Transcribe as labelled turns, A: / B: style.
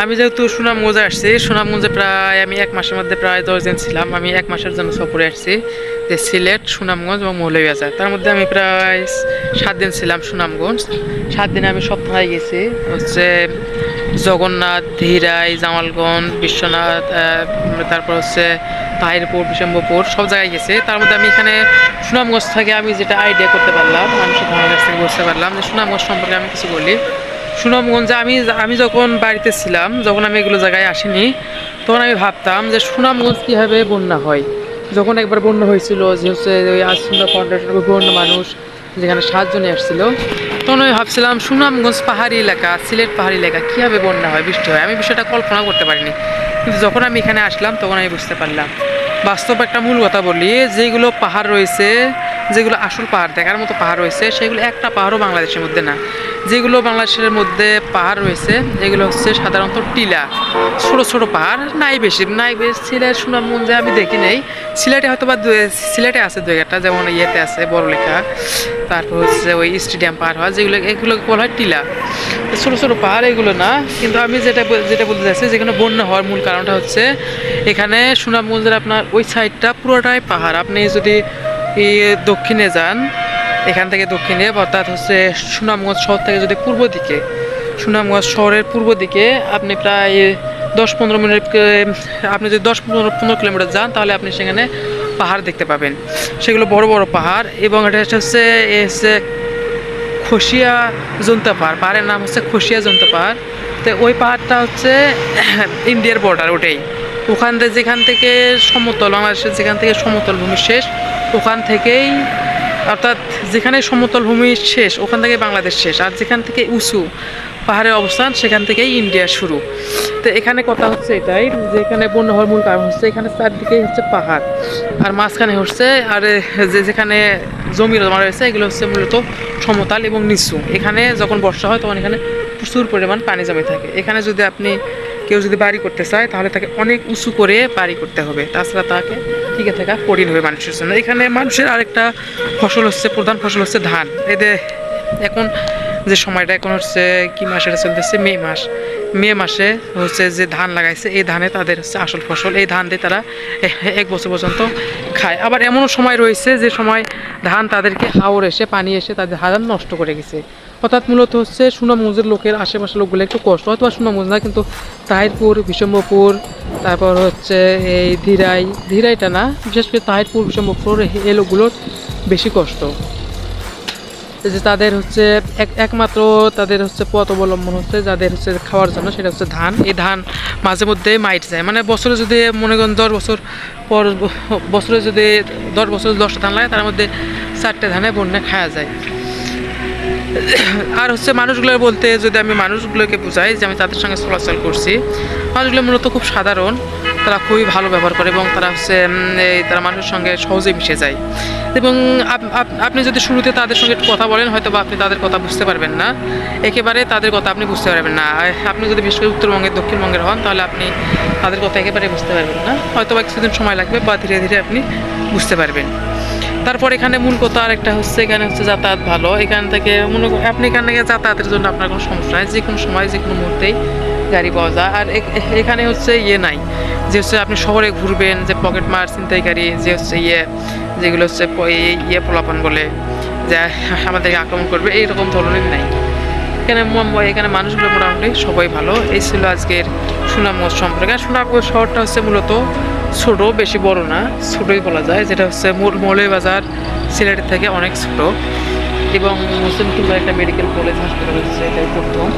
A: আম, যেহেতু সুনামগঞ্জে আসছি সুনামগঞ্জে প্রায় আমি এক মাসের মধ্যে প্রায় দশ দিন ছিলাম। আমি এক মাসের জন্য সফরে আসছি যে সিলেট সুনামগঞ্জ এবং মৌলভীবাজার। তার মধ্যে আমি প্রায় সাত দিন ছিলাম সুনামগঞ্জ। সাত দিনে আমি থানায় গেছি হচ্ছে জগন্নাথ ধীরাই জামালগঞ্জ বিশ্বনাথ তারপর হচ্ছে তাহিরপুর বিশম্বপুর সব জায়গায় গেছে। তার মধ্যে আমি এখানে সুনামগঞ্জ থেকে আমি যেটা আইডিয়া করতে পারলাম মানুষের ধারণার কাছ থেকে বুঝতে পারলাম যে সুনামগঞ্জ সম্পর্কে আমি কিছু বলি। সুনামগঞ্জে আমি আমি যখন বাড়িতে ছিলাম, যখন আমি এগুলো জায়গায় আসিনি, তখন আমি ভাবতাম যে সুনামগঞ্জ কীভাবে বন্যা হয়। যখন একবার বন্যা হয়েছিল, যে হচ্ছে ওই আসুন্দা ফাউন্ডেশনের বন্য মানুষ, যেখানে সাহায্য নিয়ে আসছিল, তখন আমি ভাবছিলাম সুনামগঞ্জ পাহাড়ি এলাকা, সিলেট পাহাড়ি এলাকা কীভাবে বন্যা হয়, বৃষ্টি হয়? আমি বিষয়টা কল্পনা করতে পারিনি। কিন্তু যখন আমি এখানে আসলাম, তখন আমি বুঝতে পারলাম বাস্তব একটা মূল কথা বলি, যেগুলো পাহাড় রয়েছে, যেগুলো আসল পাহাড়, দেখার মতো পাহাড় রয়েছে, সেগুলো একটা পাহাড়ও বাংলাদেশের মধ্যে না। যেগুলো বাংলাদেশের মধ্যে পাহাড় রয়েছে, এগুলো হচ্ছে সাধারণত টিলা। ছোট ছোট পাহাড়, নাই বেশি নাই বেশি, সিলেট, সুনামগঞ্জে আমি দেখি নেই। সিলেটে হয়তো বা সিলেটে আছে দু একটা, যেমন ইয়েতে আছে, বড়লেখা, তারপর হচ্ছে ওই স্টেডিয়াম পাহাড় হয়, যেগুলো এগুলো বলা হয় টিলা। ছোট ছোট পাহাড় এগুলো না, কিন্তু আমি যেটা যেটা বলতে চাচ্ছি যেখানে বন্যা হওয়ার মূল কারণটা হচ্ছে এখানে সুনামগঞ্জের আপনার ওই সাইডটা পুরোটাই পাহাড়। আপনি যদি দক্ষিণে যান, এখান থেকে দক্ষিণে, অর্থাৎ হচ্ছে সুনামগঞ্জ শহর থেকে যদি পূর্ব দিকে, সুনামগঞ্জ শহরের পূর্ব দিকে আপনি প্রায় দশ পনেরো মিনিট আপনি যদি দশ পনেরো পনেরো কিলোমিটার যান, তাহলে আপনি সেখানে পাহাড় দেখতে পাবেন। সেগুলো বড় বড় পাহাড় এবং এটা হচ্ছে হচ্ছে খসিয়া জন্তা পাহাড় পাহাড়ের নাম হচ্ছে খসিয়া জন্তা পাহাড় তো ওই পাহাড়টা হচ্ছে ইন্ডিয়ার বর্ডার ওটাই। ওখান থেকে যেখান থেকে সমতল, বাংলাদেশের যেখান থেকে সমতল ভূমি শেষ, ওখান থেকেই অর্থাৎ যেখানে সমতল ভূমি শেষ, ওখান থেকে বাংলাদেশ শেষ। আর যেখান থেকে উঁচু পাহাড়ের অবস্থান, সেখান থেকেই ইন্ডিয়া শুরু। তো এখানে কথা হচ্ছে এটাই, যে এখানে বন্য হওয়ার মূল কারণ হচ্ছে এখানে চারদিকেই হচ্ছে পাহাড়। আর মাঝখানে হচ্ছে, আর যে যেখানে জমি জমা রয়েছে, এগুলো হচ্ছে মূলত সমতল এবং নিচু। এখানে যখন বর্ষা হয়, তখন এখানে প্রচুর পরিমাণ পানি জমে থাকে। এখানে যদি আপনি কেউ যদি বাড়ি করতে চায়, তাহলে তাকে অনেক উঁচু করে বাড়ি করতে হবে। তাছাড়া তাকে টিকে থাকা কঠিন হবে মানুষের জন্য। এখানে মানুষের আরেকটা ফসল হচ্ছে, প্রধান ফসল হচ্ছে ধান। এদের এখন যে সময়টা, এখন হচ্ছে কি মাস এটা চলতেছে? মে মাস। মে মাসে হচ্ছে যে ধান লাগাইছে, এই ধানে তাদের হচ্ছে আসল ফসল। এই ধান দিয়ে তারা এক বছর পর্যন্ত খায়। আবার এমনও সময় রয়েছে যে সময় ধান তাদেরকে হাওড় এসে, পানি এসে তাদের ধান নষ্ট করে গেছে। অর্থাৎ মূলত হচ্ছে সুনামগঞ্জের লোকের আশেপাশের লোকগুলো একটু কষ্ট হয়তো সুনামগঞ্জ না, কিন্তু তাহিরপুর বিশম্বপুর তারপর হচ্ছে এই ধীরাই, ধীরাইটা না, বিশেষ করে তাহিরপুর বিশম্বপুর এই লোকগুলোর বেশি কষ্ট। যে তাদের হচ্ছে এক, একমাত্র তাদের হচ্ছে পথ অবলম্বন হচ্ছে যাদের হচ্ছে খাওয়ার জন্য, সেটা হচ্ছে ধান। এই ধান মাঝে মধ্যে মাইট যায়। মানে বছরে যদি মনে করেন দশ বছর পর বছরে যদি দশ বছর দশটা ধান লাগে, তার মধ্যে চারটে ধানে বন্যা খাওয়া যায়। আর হচ্ছে মানুষগুলো বলতে যদি আমি মানুষগুলোকে বুঝাই, যে আমি তাদের সঙ্গে চলাচল করছি, মানুষগুলো মূলত খুব সাধারণ, তারা খুবই ভালো ব্যবহার করে এবং তারা হচ্ছে এই তারা মানুষের সঙ্গে সহজে মিশে যায়। এবং আপ- আপ- আপনি যদি শুরুতে তাদের সঙ্গে একটু কথা বলেন হয়তো বা আপনি তাদের কথা বুঝতে পারবেন না। একেবারে তাদের কথা আপনি বুঝতে পারবেন না। আপনি যদি বিশেষ করে উত্তরবঙ্গের, দক্ষিণবঙ্গের হন, তাহলে আপনি তাদের কথা একেবারে বুঝতে পারবেন না। হয়তো বা কিছুদিন সময় লাগবে, বা ধীরে ধীরে আপনি বুঝতে পারবেন। তারপর এখানে মূল কথা আর একটা হচ্ছে, এখানে হচ্ছে যাতায়াত ভালো। এখান থেকে মনে আপনি এখান থেকে যাতায়াতের জন্য আপনার কোনো সমস্যা নেই যে কোনো সময় যে কোনো মুহূর্তেই গাড়ি পাওয়া যায়। আর এখানে হচ্ছে ইয়ে নাই, যে হচ্ছে আপনি শহরে ঘুরবেন, যে পকেট মার ছিনতাইকারী যে হচ্ছে ইয়ে যেগুলো হচ্ছে ইয়ে পোলাপান বলে, যে আমাদেরকে আক্রমণ করবে, এইরকম ধরনের নাই। এখানে এখানে মানুষগুলো মোটামুটি সবাই ভালো। এই ছিল আজকের সুনামগঞ্জ সম্পর্কে। আর সুনামগঞ্জ শহরটা হচ্ছে মূলত ছোট, বেশি বড় না, ছোটই বলা যায়। যেটা হচ্ছে মৌলভীবাজার সিলেটের থেকে অনেক ছোট এবং মুসলিম কিংবা একটা মেডিকেল কলেজ হাসপাতাল হচ্ছে, এটাই প্রথম।